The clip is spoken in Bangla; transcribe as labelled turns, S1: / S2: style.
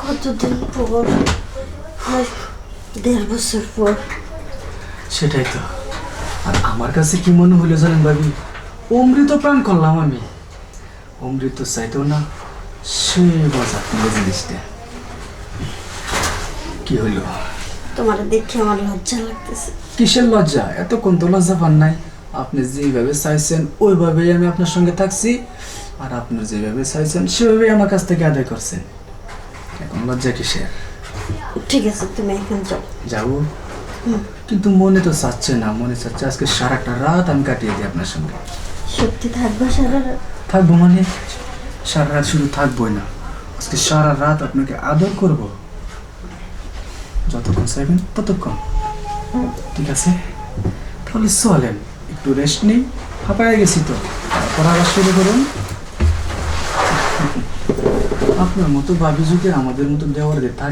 S1: কতদিন পর দেড় বছর পর
S2: সেটাই তো। আর আমার কাছে কি মনে হলো জানেন ভাবি? অমৃত প্রাণ করলাম আমি। অমৃত চাইতেও না সে মজা জিনিসটা। কি হইল
S1: তোমার দেখে আমার লজ্জা লাগতেছে।
S2: কিসের লজ্জা? এতক্ষণ তো লজ্জা পান নাই। আপনি যেভাবে চাইছেন ওইভাবেই আমি আপনার সঙ্গে থাকছি। আর আপনি যেভাবে চাইছেন সেভাবেই আমার কাছ থেকে আদায় করছেন। এখন লজ্জা কিসের?
S1: ঠিক আছে তুমি এখন যাও।
S2: যাব? কিন্তু মনে তো চাচ্ছে না মনে চাচ্ছে আজকে সারাটা রাত আমি কাটিয়ে দিই আপনার সঙ্গে।
S1: সত্যি থাকবা সারা রাত?
S2: থাকব মানে? সারা রাত শুধু থাকবোই না আজকে সারা রাত আপনাকে আদর করব। যতক্ষণ চাইবেন ততক্ষণ। ঠিক আছে? তাহলে চলেন একটু রেস্ট নেই হাঁপায় গেছি তো। তারপর আবার শুরু করুন। আপনার মতো ভাবি যদি আমাদের মতো দেওয়ার থাকে